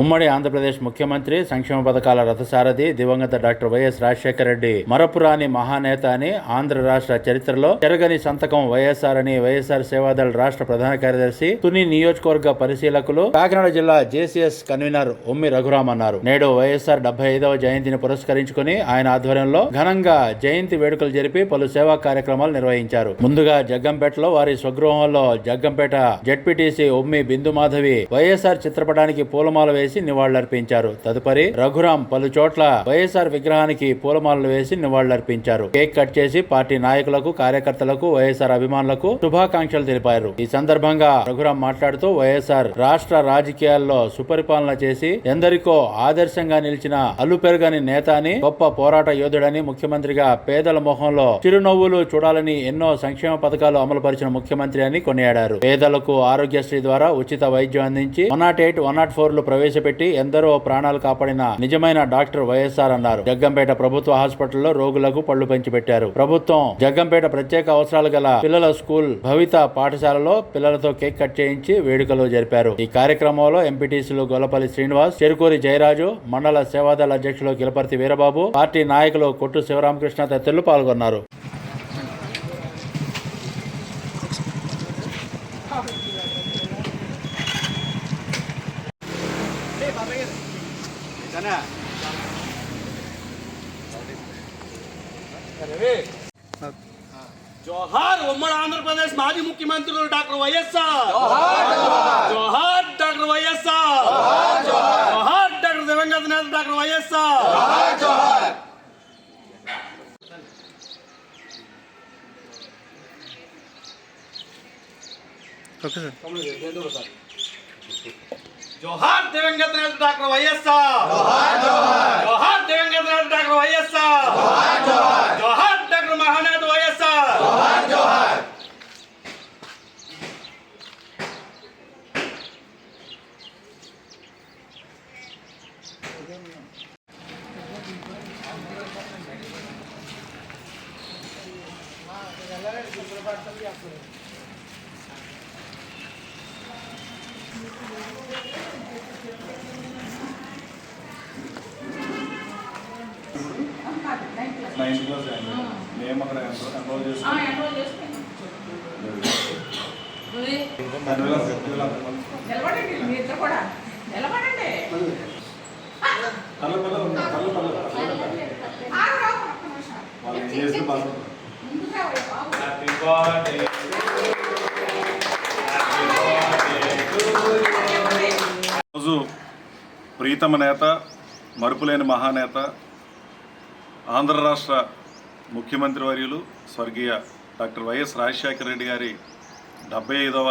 ఉమ్మడి ఆంధ్రప్రదేశ్ ముఖ్యమంత్రి సంక్షేమ పథకాల రథసారథి దివంగత డాక్టర్ వైఎస్ రాజశేఖర రెడ్డి మరపురాని మహానేత అని ఆంధ్ర రాష్ట్ర చరిత్రలో చెరగని సంతకం వైఎస్ఆర్ అని వైఎస్ఆర్ సేవాదళ రాష్ట్ర ప్రధాన కార్యదర్శి తుని నియోజకవర్గ పరిశీలకులు కాకినాడ జిల్లా జేసీఎస్ కన్వీనర్ ఉమ్మి రఘురామ్ అన్నారు. నేడు వైఎస్ఆర్ డెబ్బై ఐదవ జయంతిని పురస్కరించుకుని ఆయన ఆధ్వర్యంలో ఘనంగా జయంతి వేడుకలు జరిపి పలు సేవా కార్యక్రమాలు నిర్వహించారు. ముందుగా జగ్గంపేటలో వారి స్వగృహంలో జగ్గంపేట జడ్పీటీసీ ఉమ్మి బిందు మాధవి వైఎస్ఆర్ చిత్రపటానికి పూలమాల వేసి నివాళులర్పించారు. తదుపరి రఘురాం పలు చోట్ల వైఎస్ఆర్ విగ్రహానికి పూలమాలలు వేసి నివాళులర్పించారు. కేక్ కట్ చేసి పార్టీ నాయకులకు కార్యకర్తలకు వైఎస్ఆర్ అభిమానులకు శుభాకాంక్షలు తెలిపారు. ఈ సందర్భంగా రఘురాం మాట్లాడుతూ వైఎస్ఆర్ రాష్ట్ర రాజకీయాల్లో సుపరిపాలన చేసి ఎందరికో ఆదర్శంగా నిలిచిన అలుపెరుగని నేత అని గొప్ప పోరాట యోధుడని ముఖ్యమంత్రిగా పేదల మొహంలో చిరునవ్వులు చూడాలని ఎన్నో సంక్షేమ పథకాలు అమలుపరిచిన ముఖ్యమంత్రి అని కొనియాడారు. పేదలకు ఆరోగ్యశ్రీ ద్వారా ఉచిత వైద్యం అందించి one not eight one not ఫోర్లు ప్రవేశపెట్టి ఎందరో ప్రాణాలు కాపాడిన నిజమైన డాక్టర్ వైఎస్ఆర్ అన్నారు. జగ్గంపేట ప్రభుత్వ హాస్పిటల్లో రోగులకు పళ్ళు పంచిపెట్టారు. ప్రభుత్వం జగ్గంపేట ప్రత్యేక అవసరాలు గల పిల్లల స్కూల్ భవిత పాఠశాలలో పిల్లలతో కేక్ కట్ చేయించి వేడుకలు జరిపారు. ఈ కార్యక్రమంలో ఎంపీటీసీలు గొల్లపల్లి శ్రీనివాస్ చెరుకూరి జయరాజు మండల సేవాదళ అధ్యక్షులు కిలపర్తి వీరబాబు పార్టీ నాయకులు కొట్టు శివరామకృష్ణ తదితరులు పాల్గొన్నారు. జోహార్ ఉమ్మడి ఆంధ్రప్రదేశ్ మాజీ ముఖ్యమంత్రులు డాక్టర్ వైఎస్ఆర్ జోహార్ డాక్టర్ వైఎస్ఆర్ జోహార్ డాక్టర్ దివంగత నేత డాక్టర్ వైఎస్ఆర్ జోహార్ దివంగత నేత డాక్టర్ వైఎస్ఆర్. జోహార్ దివంగత నేత డాక్టర్ వైఎస్ఆర్. జోహార్ డాక్టర్ మహానేత వైఎస్ఆర్. నైన్త్ క్లాస్ మేము. అక్కడ ఎన్రోల్ చేసుకున్నాం నిలబడండి మీ పిల్ల ఉంది కళ్ళ పిల్ల ఆగు, ఆగు, ఒక్క ప్రీతమ నేత మరుపులేని మహానేత ఆంధ్ర రాష్ట్ర ముఖ్యమంత్రి వర్యులు స్వర్గీయ డాక్టర్ వైఎస్ రాజశేఖర రెడ్డి గారి డెబ్బై ఐదవ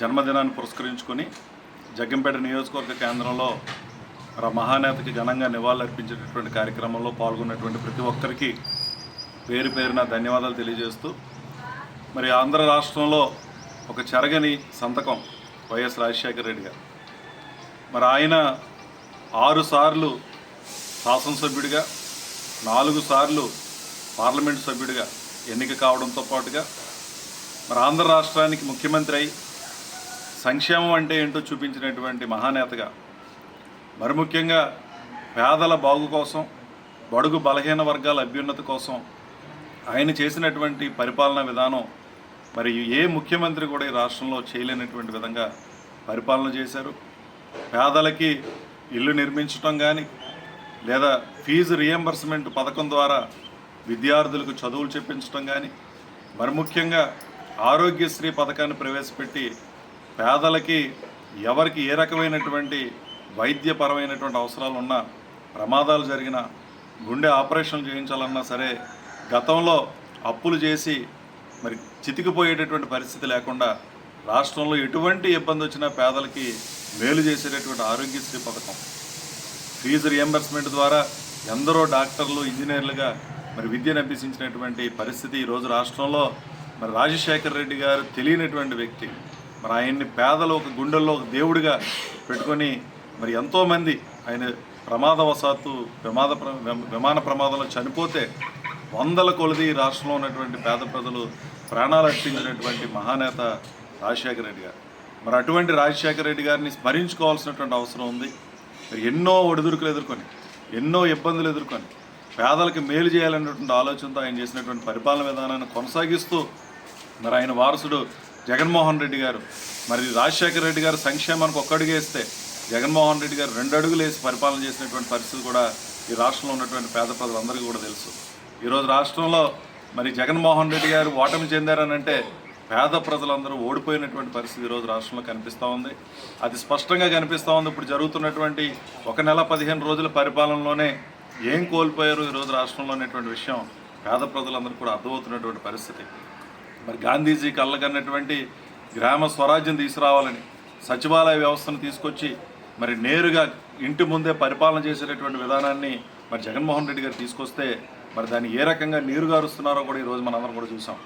జన్మదినాన్ని పురస్కరించుకొని జగ్గంపేట నియోజకవర్గ కేంద్రంలో మహానేతకి ఘనంగా నివాళులర్పించేటటువంటి కార్యక్రమంలో పాల్గొన్నటువంటి ప్రతి ఒక్కరికి పేరు పేరున ధన్యవాదాలు తెలియజేస్తూ మరి ఆంధ్ర రాష్ట్రంలో ఒక చెరగని సంతకం వైఎస్ రాజశేఖర రెడ్డి గారు. మరి ఆయన ఆరు సార్లు శాసనసభ్యుడిగా నాలుగు సార్లు పార్లమెంటు సభ్యుడిగా ఎన్నిక కావడంతో పాటుగా మరి ఆంధ్ర రాష్ట్రానికి ముఖ్యమంత్రి అయి సంక్షేమం అంటే ఏంటో చూపించినటువంటి మహానేతగా మరి ముఖ్యంగా పేదల బాగు కోసం బడుగు బలహీన వర్గాల అభ్యున్నతి కోసం ఆయన చేసినటువంటి పరిపాలనా విధానం మరి ఏ ముఖ్యమంత్రి కూడా ఈ రాష్ట్రంలో చేయలేనటువంటి విధంగా పరిపాలన చేశారు. పేదలకి ఇల్లు నిర్మించటం కానీ లేదా ఫీజు రియంబర్స్మెంట్ పథకం ద్వారా విద్యార్థులకు చదువులు చెప్పించడం కానీ మరి ముఖ్యంగా ఆరోగ్యశ్రీ పథకాన్ని ప్రవేశపెట్టి పేదలకి ఎవరికి ఏ రకమైనటువంటి వైద్యపరమైనటువంటి అవసరాలు ఉన్నా ప్రమాదాలు జరిగిన గుండె ఆపరేషన్ చేయించాలన్నా సరే గతంలో అప్పులు చేసి మరి చితికిపోయేటటువంటి పరిస్థితి లేకుండా రాష్ట్రంలో ఎటువంటి ఇబ్బంది వచ్చినా పేదలకి మేలు చేసేటటువంటి ఆరోగ్యశ్రీ పథకం. ఫీజు రియంబర్స్మెంట్ ద్వారా ఎందరో డాక్టర్లు ఇంజనీర్లుగా మరి విద్యను అభ్యసించినటువంటి పరిస్థితి ఈరోజు రాష్ట్రంలో. మరి రాజశేఖర రెడ్డి గారు తెలియనటువంటి వ్యక్తి. మరి ఆయన్ని పేదలు ఒక గుండెల్లో ఒక దేవుడిగా పెట్టుకొని మరి ఎంతోమంది ఆయన ప్రమాదవశాత్తు ప్రమాద ప్ర- విమాన ప్రమాదంలో చనిపోతే వందల కొలది ఈ రాష్ట్రంలో ఉన్నటువంటి పేద ప్రజలు ప్రాణాలు అర్పించినటువంటి మహానేత రాజశేఖర రెడ్డి గారు. మరి అటువంటి రాజశేఖర రెడ్డి గారిని స్మరించుకోవాల్సినటువంటి అవసరం ఉంది. మరి ఎన్నో ఒడిదుడుకులు ఎదుర్కొని ఎన్నో ఇబ్బందులు ఎదుర్కొని పేదలకు మేలు చేయాలనేటువంటి ఆలోచనతో ఆయన చేసినటువంటి పరిపాలన విధానాన్ని కొనసాగిస్తూ మరి ఆయన వారసుడు జగన్మోహన్ రెడ్డి గారు. మరి రాజశేఖర రెడ్డి గారు సంక్షేమానికి ఒక్కడుగు వేస్తే జగన్మోహన్ రెడ్డి గారు రెండు అడుగులు వేసి పరిపాలన చేసినటువంటి పరిస్థితి కూడా ఈ రాష్ట్రంలో ఉన్నటువంటి పేద ప్రజలందరికీ కూడా తెలుసు. ఈరోజు రాష్ట్రంలో మరి జగన్మోహన్ రెడ్డి గారు ఓటమి చెందారనంటే పేద ప్రజలందరూ ఓడిపోయినటువంటి పరిస్థితి ఈరోజు రాష్ట్రంలో కనిపిస్తూ ఉంది. అది స్పష్టంగా కనిపిస్తూ ఉంది. ఇప్పుడు జరుగుతున్నటువంటి ఒక నెల పదిహేను రోజుల పరిపాలనలోనే ఏం కోల్పోయారు ఈరోజు రాష్ట్రంలో అనేటువంటి విషయం పేద ప్రజలందరూ కూడా అర్థమవుతున్నటువంటి పరిస్థితి. మరి గాంధీజీ కళ్ళకన్నటువంటి గ్రామ స్వరాజ్యం తీసుకురావాలని సచివాలయ వ్యవస్థను తీసుకొచ్చి మరి నేరుగా ఇంటి ముందే పరిపాలన చేసేటటువంటి విధానాన్ని మరి జగన్మోహన్ రెడ్డి గారు తీసుకొస్తే మరి దాన్ని ఏ రకంగా నీరు గారుస్తున్నారో కూడా ఈరోజు మనందరం కూడా చూసాం.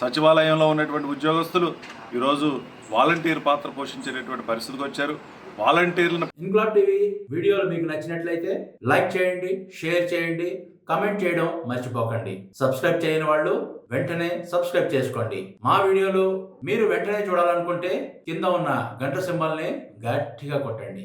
సచివాలయంలో ఉన్నటువంటి ఉద్యోగస్తులు ఈరోజు వాలంటీర్ పాత్ర పోషించేటటువంటి పరిస్థితికి వచ్చారు. వాలంటీర్లను ఇంక్లాబ్ టీవీ వీడియోలు మీకు నచ్చినట్లయితే లైక్ చేయండి షేర్ చేయండి కమెంట్ చేయడం మర్చిపోకండి. సబ్స్క్రైబ్ చేయని వాళ్ళు వెంటనే సబ్స్క్రైబ్ చేసుకోండి. మా వీడియోలు మీరు వెంటనే చూడాలనుకుంటే కింద ఉన్న గంట సింబల్ని గట్టిగా కొట్టండి.